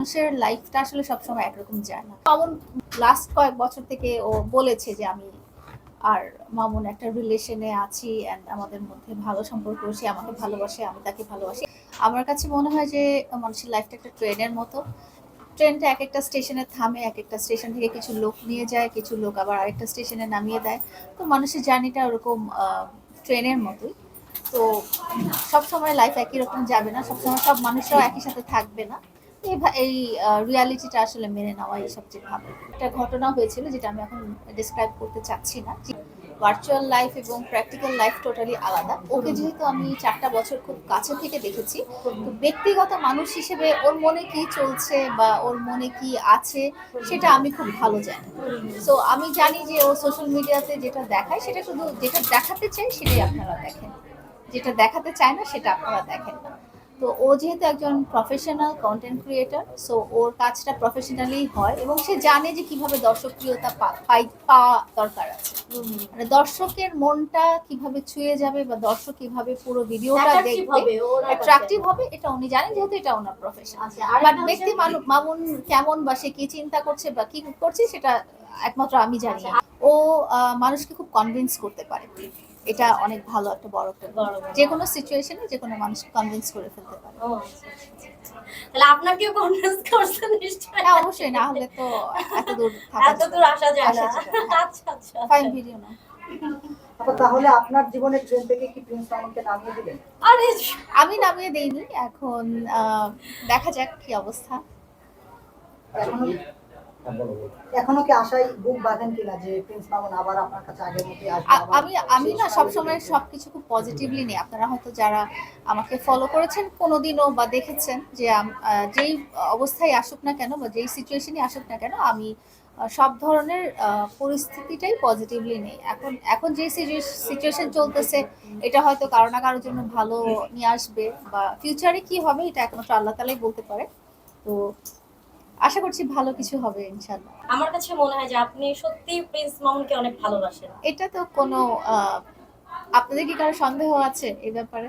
মানুষের লাইফটা আসলে সবসময় একরকম যায় না। মামুন লাস্ট কয়েক বছর থেকে ও বলেছে যে আমি আর মামুন একটা রিলেশনে আছি অ্যান্ড আমাদের মধ্যে ভালো সম্পর্ক, সে আমাকে ভালোবাসে, আমি তাকে ভালোবাসি। আমার কাছে মনে হয় যে মানুষের লাইফটা একটা ট্রেনের মতো। ট্রেনটা এক একটা স্টেশনে থামে, এক একটা স্টেশন থেকে কিছু লোক নিয়ে যায়, কিছু লোক আবার আরেকটা স্টেশনে নামিয়ে দেয়। তো মানুষের জার্নিটা ওরকম ট্রেনের মতোই। তো সব সময় লাইফ একই রকম যাবে না, সবসময় সব মানুষরাও একই সাথে থাকবে না। এই রিয়ালিটিটা আসলে মেনে নেওয়াই সবচেয়ে ভালো। একটা ঘটনা হয়েছিল যেটা আমি এখন ডিসক্রাইব করতে চাচ্ছি না। ভার্চুয়াল লাইফ এবং প্র্যাকটিক্যাল লাইফ টোটালি আলাদা। ওকে যেহেতু আমি চারটা বছর খুব কাছে থেকে দেখেছি, তো ব্যক্তিগত মানুষ হিসেবে ওর মনে কি চলছে বা ওর মনে কি আছে, সেটা আমি খুব ভালো জানি। সো আমি জানি যে ও সোশ্যাল মিডিয়াতে যেটা দেখায়, সেটা শুধু যেটা দেখাতে চাই সেটাই আপনারা দেখেন। যেটা দেখাতে চায় না, সেটা আপনারা দেখেন না। তো ও যেহেতু একজন প্রফেশনাল কন্টেন্ট ক্রিয়েটর সো ওর কাজটা প্রফেশনালি হয় এবং সে জানে যে কীভাবে দর্শকপ্রিয়তা পাই পাওয়া দরকার আছে। মানে দর্শকের মনটা কীভাবে ছুঁয়ে যাবে বা দর্শক কীভাবে পুরো ভিডিওটা দেখবে অ্যাট্রাকটিভ হবে এটা উনি জানেন যেহেতু এটা ওনার প্রফেশন আচ্ছা, বাট ব্যক্তি মানুষ মামুন কেমন বা সে কি চিন্তা করছে বা কি করছে সেটা একমাত্র আমি জানি। আচ্ছা, ও মানুষকে খুব কনভিন্স করতে পারে। এটা অনেক ভালো একটা বড় যে কোনো সিচুয়েশনে যে কোনো মানুষ কনভিন্স করে ফেলতে পারে। আচ্ছা, আচ্ছা, আচ্ছা। তাহলে আপনাকেও কনভিন্স করছেন নিশ্চয়ই। হ্যাঁ অবশ্যই না হলে তো এত দূর থাকা এত দূর আসা যায় না। আচ্ছা আচ্ছা ফাইন ভিডিও না। তাহলে আপনার জীবনের ট্রেন থেকে কি প্রিন্স মামুনকে নামিয়ে দিলেন আরে আমি নামিয়ে দেইনি এখন আহ, দেখা যাক কি অবস্থা। এখনও এখনও কি আশায় বুক বাঁধেন কিনা যে প্রিন্স মামুন আবার আপনার কাছে আগের মতোই আসবে আমি আমি না সবসময় সবকিছু খুব পজিটিভলি নিই। আপনারা হয়তো যারা আমাকে ফলো করেছেন কোনোদিনও বা দেখেছেন যে যেই অবস্থায় আসুক না কেন বা যেই সিচুয়েশনই আসুক না কেন আমি সব ধরনের আহ, পরিস্থিতিটাই পজিটিভলি নেই। এখন এখন যে সিচুয়েশন চলতেছে এটা হয়তো কারও না কারোর জন্য ভালো নিয়ে আসবে বা ফিউচারে কি হবে এটা একমাত্র আল্লাহ তালাই বলতে পারে। তো আশা করছি ভালো কিছু হবে ইনশাল্লাহ আমার কাছে মনে হয় যে আপনি সত্যি প্রিন্স মামুনকে অনেক ভালোবাসেন। এটা তো কোনো আপনাদের কি কারও সন্দেহ আছে এই ব্যাপারে?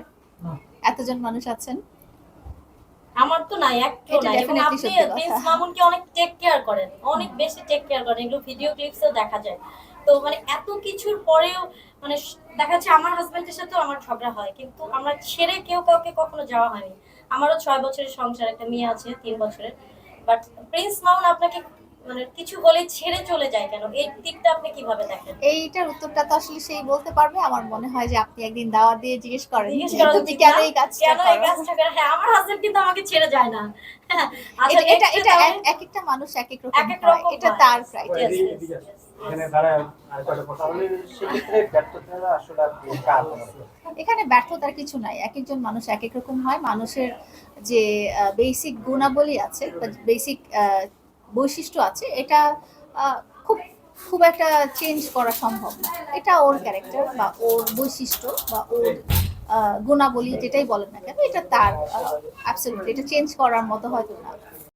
এতজন মানুষ আছেন। আমার তো নাই একটু নাই। এবং আপনি প্রিন্স মামুনকে অনেক টেক কেয়ার করেন অনেক বেশি টেক কেয়ার করেন। এগুলো ভিডিও ক্লিপসেও দেখা যায়। তো মানে এত কিছুর পরেও মানে দেখা যাচ্ছে আমার হাজবেন্ডের সাথেও আমার ঝগড়া হয়। কিন্তু আমরা ছেড়ে কেউ কাউকে কখনো যাওয়া হয়নি। আমারও ছয় বছরের সংসার একটা মেয়ে আছে তিন বছরের। বাট প্রিন্স মাউন আপনাকে মানে কিছু হলে ছেড়ে চলে যায় কেন? এই দিকটা আপনি কীভাবে দেখেন? এইটার উত্তরটা তো আসলে সেই বলতে পারবে। আমার মনে হয় যে আপনি একদিন দাওয়াত দিয়ে জিজ্ঞেস করেন তুমি কেন এই কাজটা কেন এই কাজটা করে? হ্যাঁ আমার হাজবেন্ড কিন্তু আমাকে ছেড়ে যায় না। হ্যাঁ, আচ্ছা এটা- এটা এক- এক একটা মানুষ এক এক রকম এটা তার ক্রাইটেরিয়া yes, yes, yes. এখানে দাঁড়ায় আরেকটা কথা তাহলে সেক্ষেত্রে ব্যর্থতা আসলে কার এখানে ব্যর্থতার কিছু নাই। এক একজন মানুষ এক এক রকম হয়। মানুষের যে বেসিক গুণাবলী আছে বেসিক বৈশিষ্ট্য আছে। এটা খুব খুব একটা চেঞ্জ করা সম্ভব না। এটা ওর ক্যারেক্টার বা ওর বৈশিষ্ট্য বা ওর গুণাবলী যেটাই বলেন না কেন, এটা তার অ্যাবসলিউট এটা চেঞ্জ করার মতো হয়তো না।